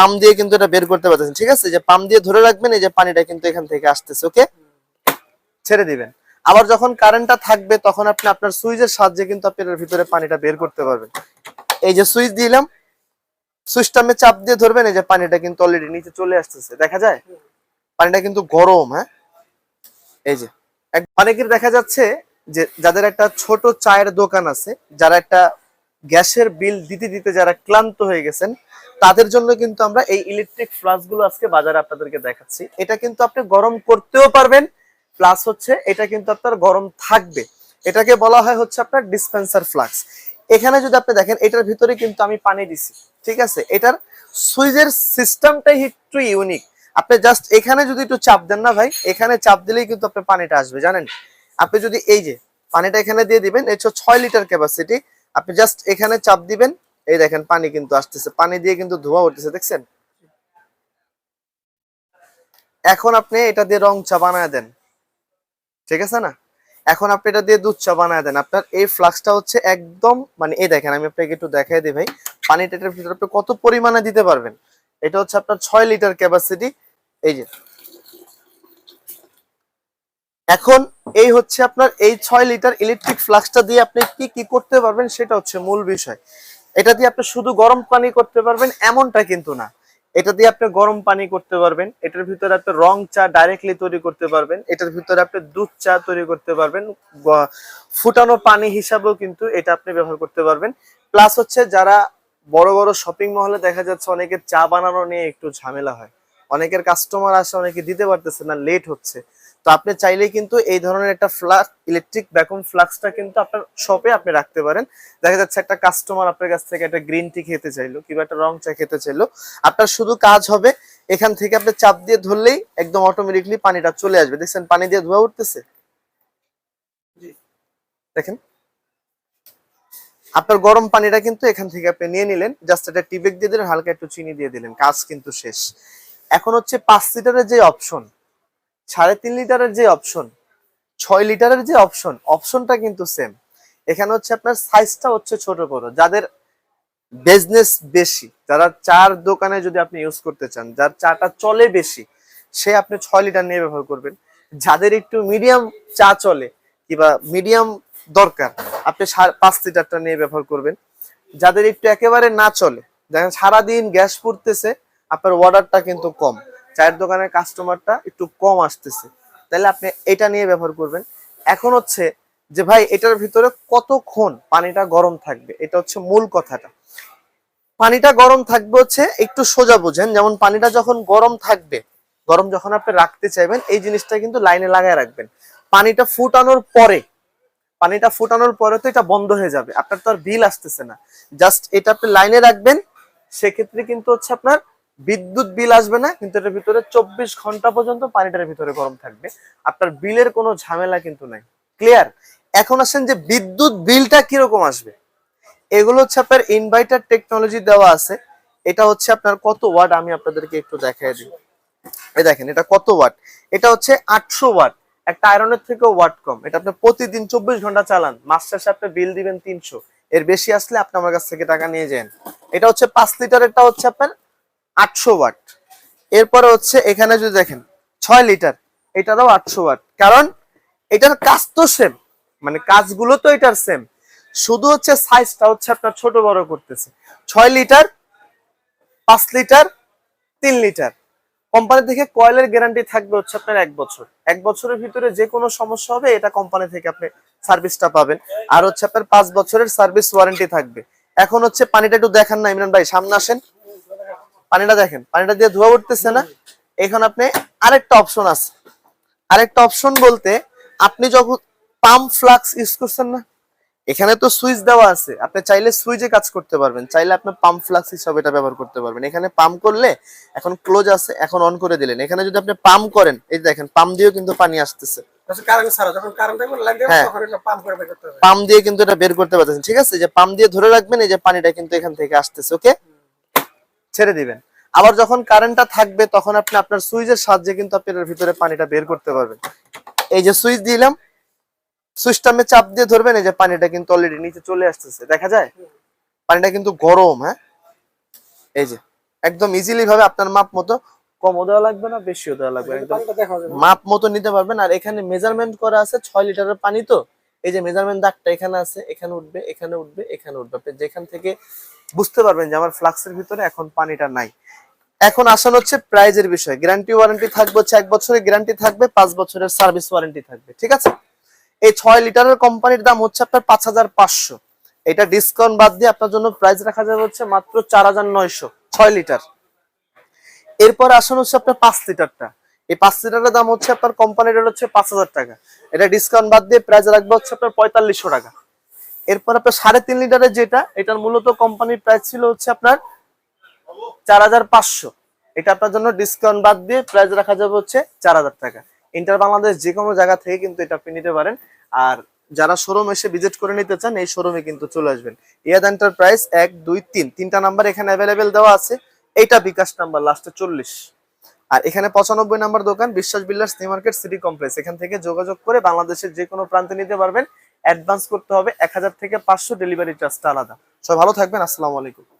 পাম দিয়ে কিন্তু এটা বের করতে পারতেছেন, ঠিক আছে? যে পাম দিয়ে ধরে রাখবেন, এই যে পানিটা কিন্তু এখান থেকে আসতেছে, ওকে? ছেড়ে দিবেন। আবার যখন কারেন্টটা থাকবে, তখন আপনি আপনার সুইচের সাহায্যে কিন্তু আপনি এর ভিতরে পানিটা বের করতে পারবেন। এই যে সুইচ দিলাম, সুইচটা আমি চাপ দিয়ে ধরবেন, এই যে পানিটা কিন্তু অলরেডি নিচে চলে আসতেছে, দেখা যায়? পানিটা কিন্তু গরম হ্যাঁ? এই যে অনেকের দেখা যাচ্ছে যে, যাদের একটা ছোট চায়ের দোকান আছে, যারা একটা গ্যাসের বিল দিতে দিতে যারা ক্লান্ত হয়ে গেছেন, তাদের জন্য কিন্তু আমরা এই ইলেকট্রিক ফ্লাসগুলো আজকে বাজারে আপনাদেরকে দেখাচ্ছি। এটা কিন্তু আপনি গরম করতেও পারবেন প্লাস হচ্ছে এটা কিন্তু আপনার গরম থাকবে। এটাকে বলা হয় হচ্ছে আপনার ডিসপেন্সার ফ্লাক্স এখানে যদি আপনি দেখেন, এটার ভিতরে কিন্তু আমি পানি দিছি, ঠিক আছে? এটার সুইচের সিস্টেমটাই একটু ইউনিক আপনি জাস্ট এখানে যদি একটু চাপ দেন না ভাই, এখানে চাপ দিলেই কিন্তু আপনার পানিটা আসবে, জানেন? আপনি যদি এই যে, পানিটা এখানে দিয়ে দিবেন এটা ছয় লিটার ক্যাপাসিটি আপনি জাস্ট এখানে চাপ দিবেন। এই দেখেন, পানি কিন্তু আসতেছে। পানি দিয়ে কিন্তু ধোয়া উঠতেছে, দেখছেন? এখন আপনি এটা দিয়ে রং চা বানায় দেন। ঠিক আছে না? এখন আপনি এটা দিয়ে দুধ চা বানায় দেন। আপনার এই ফ্লাক্সটা হচ্ছে একদম মানে এই দেখেন, আমি আপনাকে একটু দেখাই দিই ভাই। পানিটা এটার ভিতরে আপনি কত পরিমাণে দিতে পারবেন? এটা হচ্ছে আপনার ছয় লিটার ক্যাপাসিটি এই যে এখন এই হচ্ছে আপনার এই ছয় লিটার ইলেকট্রিক ফ্লাক্সটা দিয়ে আপনি কি কি করতে পারবেন সেটা হচ্ছে মূল বিষয়। এটা দিয়ে আপনি শুধু গরম পানি করতে পারবেন এমনটা কিন্তু না। এটা দিয়ে আপনি গরম পানি করতে পারবেন, এটার ভিতরে আপনি রং চা ডাইরেক্টলি তৈরি করতে পারবেন, এটার ভিতরে আপনি দুধ চা তৈরি করতে পারবেন ফুটানো পানি হিসাবেও কিন্তু এটা আপনি ব্যবহার করতে পারবেন। প্লাস হচ্ছে যারা বড় বড় শপিং মহলে দেখা যাচ্ছে অনেকের চা বানানো নিয়ে একটু ঝামেলা হয়। অনেকের কাস্টমার আসে, অনেকে দিতে পারতেছে না লেট হচ্ছে। তো আপনি চাইলে কিন্তু এই ধরনের একটা ফ্লাক্স ইলেকট্রিক ভ্যাকুম ফ্লাক্সটা কিন্তু আপনার শপে আপনি রাখতে পারেন। দেখা যাচ্ছে একটা কাস্টমার আপনার কাছ থেকে একটা গ্রিন টি খেতে চাইলো কিংবা একটা রং চা খেতে চাইলো। আপনার শুধু কাজ হবে এখান থেকে আপনি চাপ দিয়ে ধরলেই একদম অটোমেটিকলি পানিটা চলে আসবে। দেখছেন পানি দিয়ে ধোয়া উঠতেছে? দেখেন। আপনার গরম পানিটা কিন্তু এখান থেকে আপনি নিয়ে নিলেন জাস্ট একটা টিবেক দিয়ে দিলেন হালকা একটু চিনি দিয়ে দিলেন কাজ কিন্তু শেষ। এখন হচ্ছে পাঁচ লিটারের যে অপশন সাড়ে তিন লিটারের যে অপশন ছয় লিটারের যে অপশন অপশনটা কিন্তু সেম এখানে হচ্ছে আপনার সাইজটা হচ্ছে ছোট বড়। যাদের বিজনেস বেশি, যারা চার দোকানে যদি আপনি ইউজ করতে চান, যার চাটা চলে বেশি, সে আপনি ছয় লিটার নিয়ে ব্যবহার করবেন। যাদের একটু মিডিয়াম চা চলে কিংবা মিডিয়াম দরকার, আপনি পাঁচ লিটারটা নিয়ে ব্যবহার করবেন। যাদের একটু একেবারে না চলে, দেখেন সারাদিন গ্যাস পুড়তেছে, আপনার অর্ডারটা কিন্তু কম। চায়ের দোকানের কাস্টমারটা একটু কম আসতেছে। তাহলে আপনি এটা নিয়ে ব্যবহার করবেন। এখন হচ্ছে যে ভাই, এটার ভিতরে কতক্ষণ পানিটা গরম থাকবে? এটা হচ্ছে মূল কথাটা। পানিটা গরম থাকবে হচ্ছে একটু সোজা বোঝেন। যেমন পানিটা যখন গরম থাকবে, গরম যখন আপনি রাখতে চাইবেন, এই জিনিসটা কিন্তু লাইনে লাগায় রাখবেন। পানিটা ফুটানোর পরে, পানিটা ফুটানোর পরে তো এটা বন্ধ হয়ে যাবে। আপনার তো আর বিল আসতেছে না। জাস্ট এটা আপনি লাইনে রাখবেন, সেক্ষেত্রে কিন্তু হচ্ছে আপনার বিদ্যুৎ বিল আসবে না, কিন্তু এটার ভিতরে চব্বিশ ঘণ্টা পর্যন্ত পানিটার ভিতরে গরম থাকবে। আপনার বিলের কোনো ঝামেলা কিন্তু নাই। ক্লিয়ার এখন আসেন যে বিদ্যুৎ বিলটা কীরকম আসবে? এগুলো হচ্ছে আপনার ইনভার্টার টেকনোলজি দেওয়া আছে। এটা হচ্ছে আপনার কত ওয়াট? আমি আপনাদেরকে একটু দেখাই দিই। এই দেখেন, এটা কত ওয়াট? এটা হচ্ছে আটশো ওয়াট। একটা আয়রনের থেকেও ওয়াট কম। এটা আপনি প্রতিদিন চব্বিশ ঘণ্টা চালান। মাস শেষে আপনি বিল দিবেন তিনশো। এর বেশি আসলে আপনি আমার কাছ থেকে টাকা নিয়ে যান। এটা হচ্ছে পাঁচ লিটারেরটা হচ্ছে আপনার আটশো ওয়াট। এরপরে হচ্ছে এখানে যদি দেখেন, ছয় লিটার এটারও আটশো ওয়াট। কারণ এটার কাজ তো সেম মানে কাজগুলো তো এটার সেম শুধু হচ্ছে সাইজটা হচ্ছে আপনার ছোট বড় করতেছে। ছয় লিটার, পাঁচ লিটার, তিন লিটার। কোম্পানি থেকে কয়েলের গ্যারান্টি থাকবে হচ্ছে আপনার এক বছর। এক বছরের ভিতরে যে কোনো সমস্যা হবে, এটা কোম্পানি থেকে আপনি সার্ভিসটা পাবেন। আর হচ্ছে আপনার পাঁচ বছরের সার্ভিস ওয়ারেন্টি থাকবে। এখন হচ্ছে পানিটা একটু দেখান না, ইমরান ভাই, সামনে আসেন। পানিটা দেখেন পানিটা দিয়ে ধোয়া উঠতেছে না। এখন আপনি আরেকটা অপশন আছে। আরেকটা অপশন বলতে আপনি যখন পাম্প ফ্লাক্স ইউজ করছেন না এখানে তো সুইচ দেওয়া আছে। আপনি চাইলে সুইচে কাজ করতে পারবেন। চাইলে আপনি পাম্প ফ্লাক্স হিসাবে এটা ব্যবহার করতে পারবেন। এখানে পাম্প করলে এখন ক্লোজ আছে এখন অন করে দিলেন। এখানে যদি আপনি পাম্প করেন এই দেখেন পাম্প দিয়েও কিন্তু পানি আসতেছে। হ্যাঁ। পাম্প হবে। পাম্প দিয়ে কিন্তু এটা বের করতে পারতেছেন। ঠিক আছে? যে পাম্প দিয়ে ধরে রাখবেন এই যে পানিটা কিন্তু এখান থেকে আসতেছে ওকে ছেড়ে দিবেন। আবার যখন কারেন্টটা থাকবে তখন আপনি আপনার সুইচের সাহায্যে কিন্তু আপনি এর ভিতরে পানিটা বের করতে পারবেন। এই যে সুইচ দিলাম সুইচটা আমি চাপ দিয়ে ধরবেন এই যে পানিটা কিন্তু অলরেডি নিচে চলে আসতেছে। দেখা যায়? পানিটা কিন্তু গরম হ্যাঁ? এই যে একদম ইজিলি ভাবে আপনার মাপ মতো কমও দেওয়া লাগবে না বেশিও দেওয়া লাগবে একদম মাপ মতো নিতে পারবেন। আর এখানে মেজারমেন্ট করা আছে ছয় লিটারের পানি তো। এই যে মেজারমেন্ট দাগটা এখানে আছে এখানে উঠবে এখানে উঠবে এখানে উঠবে। আপনি যেখান থেকে বুঝতে পারবেন যে আমার ফ্লাক্সের ভিতরে এখন পানিটা নাই। এখন আসল হচ্ছে প্রাইজের বিষয়। গ্যারান্টি ওয়ারেন্টি থাকবে হচ্ছে এক বছরের গ্যারান্টি থাকবে, পাঁচ বছরের সার্ভিস ওয়ারেন্টি থাকবে, ঠিক আছে? এই ছয় লিটারের কোম্পানির দাম হচ্ছে আপনার পাঁচ হাজার পাঁচশো। এটা ডিসকাউন্ট বাদ দিয়ে আপনার জন্য প্রাইস রাখা যাবে হচ্ছে মাত্র চার হাজার নয়শো, ছয় লিটার। এরপর আসুন হচ্ছে আপনার পাঁচ লিটারটা। এই পাঁচ লিটারের দাম হচ্ছে আপনার কোম্পানির হচ্ছে পাঁচ হাজার টাকা। এটা ডিসকাউন্ট বাদ দিয়ে প্রাইস রাখবে হচ্ছে আপনার পঁয়তাল্লিশশো টাকা। এরপর আপনার সাড়ে তিন লিটারের যেটা, এটার মূলত কোম্পানির প্রাইস ছিল হচ্ছে আপনার চার হাজার পাঁচশো। এটা আপনার জন্য ডিসকাউন্ট বাদ দিয়ে প্রাইস রাখা যাবে হচ্ছে চার হাজার টাকা। ইন্টার বাংলাদেশ যে কোনো জায়গা থেকে কিন্তু এটা আপনি নিতে পারেন। আর যারা শোরুম এসে ভিজিট করে নিতে চান, এই শোরুমে কিন্তু চলে আসবেন। ইয়াদ এন্টারপ্রাইজ এক, দুই, তিন, তিনটা নাম্বার এখানে অ্যাভেলেবেল দেওয়া আছে। এইটা বিকাশ নাম্বার লাস্টে চল্লিশ। আর এখানে পঁচানব্বই নাম্বার দোকান, Biswas builders new market city complex এখান থেকে যোগাযোগ করে বাংলাদেশের যে কোনো প্রান্তে নিতে পারবেন। অ্যাডভান্স করতে হবে। এক হাজার থেকে পাঁচশো ডেলিভারি চার্জটা আলাদা। সবাই ভালো থাকবেন। আসসালামু আলাইকুম।